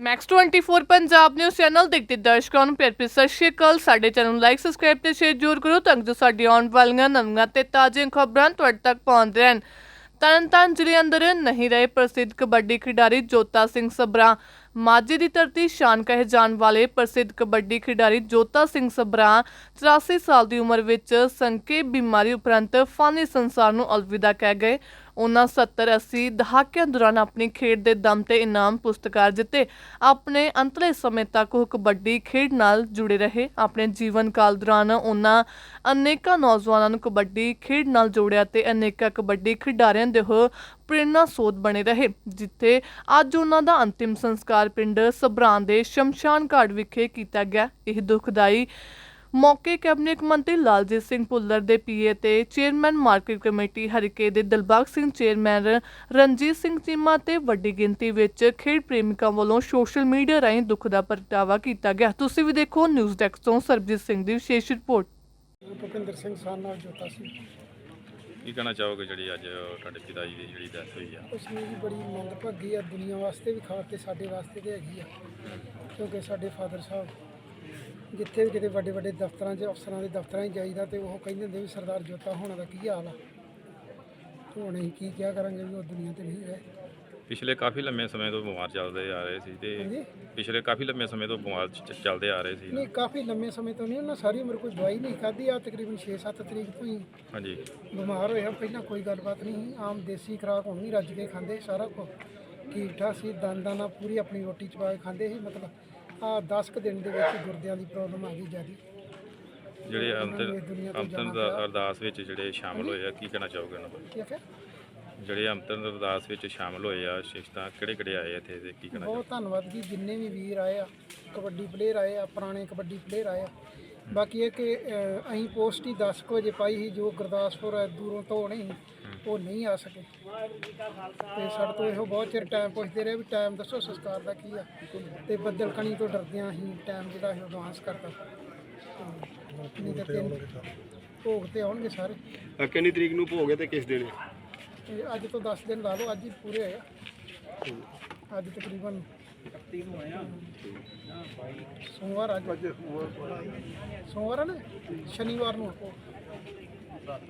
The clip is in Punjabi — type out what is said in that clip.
ਮੈਕਸ 24 ਪੰਜਾਬ ਨਿਊਜ਼ ਚੈਨਲ ਦੇਖਦੇ ਦਰਸ਼ਕਾਂ ਨੂੰ ਪਿਆਰ ਭਰੀ ਸਤਿ ਸ਼੍ਰੀ ਅਕਾਲ। ਸਾਡੇ ਚੈਨਲ ਨੂੰ ਲਾਈਕ ਸਬਸਕ੍ਰਾਈਬ ਤੇ ਸ਼ੇਅਰ ਜ਼ਰੂਰ ਕਰੋ ਤਾਂ ਜੋ ਸਾਡੀ ਆਉਣ ਵਾਲੀਆਂ ਨਵੀਆਂ ਤੇ ਤਾਜ਼ੀਆਂ ਖਬਰਾਂ ਤੁਹਾਡੇ ਤੱਕ ਪਹੁੰਚਦੇ ਰਹਿਣ। ਤਰਨਤਾਰਨ ਜ਼ਿਲ੍ਹੇ ਅੰਦਰ ਨਹੀਂ ਰਹੇ ਪ੍ਰਸਿੱਧ ਕਬੱਡੀ ਖਿਡਾਰੀ ਜੋਤਾ ਸਿੰਘ ਸਬਰਾ ਮਾਝੇ ਦੀ ਧਰਤੀ ਸ਼ਾਨ ਕਹੇ ਜਾਣ ਵਾਲੇ ਪ੍ਰਸਿੱਧ ਕਬੱਡੀ ਖਿਡਾਰੀ ਜੋਤਾ ਸਿੰਘ ਸਬਰਾ 84 ਸਾਲ ਦੀ ਉਮਰ ਵਿੱਚ ਸੰਖੇਪ ਬਿਮਾਰੀ ਉਪਰੰਤ ਫਾਨੀ ਸੰਸਾਰ ਨੂੰ ਅਲਵਿਦਾ ਕਹਿ ਗਏ। ਉਹਨਾਂ 70 80 ਦਹਾਕਿਆਂ ਦੌਰਾਨ ਆਪਣੀ ਖੇਡ ਦੇ ਦਮ ਤੇ ਇਨਾਮ ਪੁਰਸਕਾਰ ਜਿੱਤੇ। ਆਪਣੇ ਅੰਤਲੇ ਸਮੇਂ ਤੱਕ ਉਹ ਕਬੱਡੀ ਖੇਡ ਨਾਲ ਜੁੜੇ ਰਹੇ। ਆਪਣੇ ਜੀਵਨ ਕਾਲ ਦੌਰਾਨ ਉਹਨਾਂ ਅਨੇਕਾਂ ਨੌਜਵਾਨਾਂ ਨੂੰ ਕਬੱਡੀ ਖੇਡ ਨਾਲ ਜੋੜਿਆ ਤੇ ਅਨੇਕਾਂ ਕਬੱਡੀ ਖਿਡਾਰੀਆਂ ਦੇ ਉਹ ਪ੍ਰੇਰਨਾ ਸੋਧ ਬਣੇ ਰਹੇ, ਜਿੱਥੇ ਅੱਜ ਉਹਨਾਂ ਦਾ ਅੰਤਿਮ ਸੰਸਕਾਰ ਪਿੰਡ ਸਬਰਾਂ ਦੇ ਸ਼ਮਸ਼ਾਨ ਘਾਟ ਵਿਖੇ ਕੀਤਾ ਗਿਆ। ਇਹ ਦੁਖਦਾਈ ਮੌਕੇ ਕੈਬਨਿਟ ਮੰਤਰੀ ਲਾਲਜੀਤ ਸਿੰਘ ਭੁੱਲਰ ਦੇ ਪੀਏ ਤੇ ਚੇਅਰਮੈਨ ਮਾਰਕੀਟ ਕਮੇਟੀ ਹਰੀਕੇ ਦੇ ਦਿਲਬਾਗ ਸਿੰਘ ਚੇਅਰਮੈਨ ਰਣਜੀਤ ਸਿੰਘ ਚੀਮਾ ਤੇ ਵੱਡੀ ਗਿਣਤੀ ਵਿੱਚ ਖੇਡ ਪ੍ਰੇਮਿਕਾਂ ਵੱਲੋਂ ਸੋਸ਼ਲ ਮੀਡੀਆ ਰਾਹੀਂ ਦੁੱਖ ਦਾ ਪ੍ਰਗਟਾਵਾ ਕੀਤਾ ਗਿਆ। ਤੁਸੀਂ ਵੀ ਦੇਖੋ ਨਿਊਜ਼ ਡੈਸਕ ਤੋਂ ਸਰਬਜੀਤ ਸਿੰਘ ਦੀ ਵਿਸ਼ੇਸ਼ ਰਿਪੋਰਟ। ਭੁਪਿੰਦਰ ਸਿੰਘ ਸਾਨ ਨਾਲ ਜੋਤਾ ਸੀ। ਕੀ ਕਹਿਣਾ ਚਾਹੋਗੇ ਜਿਹੜੀ ਅੱਜ ਤੁਹਾਡੇ ਪਿਤਾ ਜੀ ਦੀ ਜਿਹੜੀ ਡੈਥ ਹੋਈ ਆ? ਉਸ ਨੂੰ ਵੀ ਬੜੀ ਮੰਦਭਾਗੀ ਆ ਦੁਨੀਆ ਵਾਸਤੇ ਵੀ ਖਾਸ ਤੇ ਸਾਡੇ ਵਾਸਤੇ ਤੇ ਹੈਗੀ ਆ। ਕਿਉਂਕਿ ਸਾਡੇ ਫਾਦਰ ਸਾਹਿਬ ਜਿੱਥੇ ਵੀ ਕਿਤੇ ਵੱਡੇ ਵੱਡੇ ਦਫ਼ਤਰਾਂ 'ਚ ਅਫਸਰਾਂ ਦੇ ਦਫ਼ਤਰਾਂ 'ਚ ਜਾਈਦਾ ਤੇ ਉਹ ਕਹਿੰਦੇ ਹੁੰਦੇ ਵੀ ਸਰਦਾਰ ਜੋਤਾ ਹੋਣਾ ਦਾ ਕੀ ਹਾਲ ਆ? ਹੁਣ ਅਸੀਂ ਕੀ ਕਿਹਾ ਕਰਾਂਗੇ ਵੀ ਉਹ ਦੁਨੀਆ ਤੇ ਨਹੀਂ ਰਹੇ। ਪਿਛਲੇ ਕਾਫੀ ਲੰਮੇ ਸਮੇਂ ਤੋਂ ਬਿਮਾਰ ਚੱਲਦੇ ਆ ਰਹੇ ਸੀ ਤੇ ਪਿਛਲੇ ਕਾਫੀ ਲੰਮੇ ਸਮੇਂ ਤੋਂ ਬਿਮਾਰ ਚ- ਚ- ਚੱਲਦੇ ਆ ਰਹੇ ਸੀ। ਨਹੀਂ ਕਾਫੀ ਲੰਮੇ ਸਮੇਂ ਤੋਂ ਨਹੀਂ ਉਹਨਾਂ ਸਾਰੀ ਉਮਰ ਕੋਈ ਦਵਾਈ ਨਹੀਂ ਖਾਧੀ ਆ ਤਕਰੀਬਨ 6-7 ਤਰੀਕ ਤੋਂ ਹੀ ਹਾਂਜੀ। ਬਿਮਾਰ ਹੋਇਆ ਪਹਿਲਾਂ ਕੋਈ ਗੱਲਬਾਤ ਨਹੀਂ ਸੀ ਆਮ ਦੇਸੀ ਖੁਰਾਕ ਹੁਣ ਵੀ ਰੱਜ ਕੇ ਖਾਂਦੇ ਸਾਰਾ ਕੁਝ ਠੀਕ ਠਾਕ ਸੀ ਦਾਨਾ ਨਾਲ ਪੂਰੀ ਆਪਣੀ ਰੋਟੀ ਚਬਾ ਕੇ ਖਾਂਦੇ ਸੀ ਮਤਲਬ ਆ 10 ਕੁ ਦਿਨ ਦੇ ਵਿੱਚ ਗੁਰਦਿਆਂ ਦੀ ਪ੍ਰੋਬਲਮ ਆ ਗਈ ਜਿਆਦੀ। ਜਿਹੜੇ ਅੰਤਰ ਜਾਣਾ ਪਿਆ। ਅਰਦਾਸ ਵਿੱਚ ਜਿਹੜੇ ਸ਼ਾਮਲ ਹੋਏ ਆ ਕੀ ਕਹਿਣਾ ਚਾਹੋਗੇ ਉਹਨਾਂ ਬਾਰੇ ਠੀਕ ਹੈ ਜਿਹੜੇ ਅੰਤਰ ਅਰਦਾਸ ਵਿੱਚ ਸ਼ਾਮਲ ਹੋਏ ਆ ਸ਼ਿਸ਼ਤਾਂ ਕਿਹੜੇ ਕਿਹੜੇ ਆਏ ਇੱਥੇ ਤੇ ਕੀ ਕਹਿਣਾ ਬਹੁਤ ਧੰਨਵਾਦ ਜੀ ਜਿੰਨੇ ਵੀ ਵੀਰ ਆਏ ਆ ਕਬੱਡੀ ਪਲੇਅਰ ਆਏ ਆ ਪੁਰਾਣੇ ਕਬੱਡੀ ਪਲੇਅਰ ਆਏ ਆ। ਬਾਕੀ ਇਹ ਕਿ ਅਹ, ਪੋਸਟ ਹੀ 10 ਕੁ ਵਜੇ ਪਾਈ ਸੀ ਜੋ ਗੁਰਦਾਸਪੁਰ ਦੂਰੋਂ ਤੋਂ ਨਹੀਂ ਉਹ ਨਹੀਂ ਆ ਸਕੇ। ਤੇ ਸਾਡੇ ਤੋਂ ਇਹੋ ਬਹੁਤ ਚਿਰ ਟਾਈਮ ਪੁੱਛਦੇ ਰਹੇ ਵੀ ਟਾਈਮ ਦੱਸੋ ਸੰਸਕਾਰ ਦਾ ਕੀ ਆ। ਤੇ ਬੱਦਲ ਕਣੀ ਤੋਂ ਡਰਦਿਆਂ ਅਸੀਂ ਟਾਈਮ ਜਿਹੜਾ ਹੈ ਐਡਵਾਂਸ ਕਰਤਾ। ਨਹੀਂ ਤਾਂ ਤਿੰਨ ਭੋਗ ਤੇ ਆਉਣਗੇ ਸਾਰੇ। ਅ, ਕਿੰਨੀ ਤਰੀਕ ਨੂੰ ਭੋਗ ਹੈ ਤੇ ਕਿਸ ਦਿਨ ਤੇ ਅੱਜ ਤੋਂ 10 ਦਿਨ ਲਾ ਲਓ ਅੱਜ ਹੀ ਪੂਰੇ ਆ। ਅੱਜ ਤਕਰੀਬਨ 31 ਨੂੰ ਆਇਆ ਸੋਮਵਾਰ ਅੱਜ। ਸੋਮਵਾਰ ਆ ਨਾ? ਸ਼ਨੀਵਾਰ ਨੂੰ।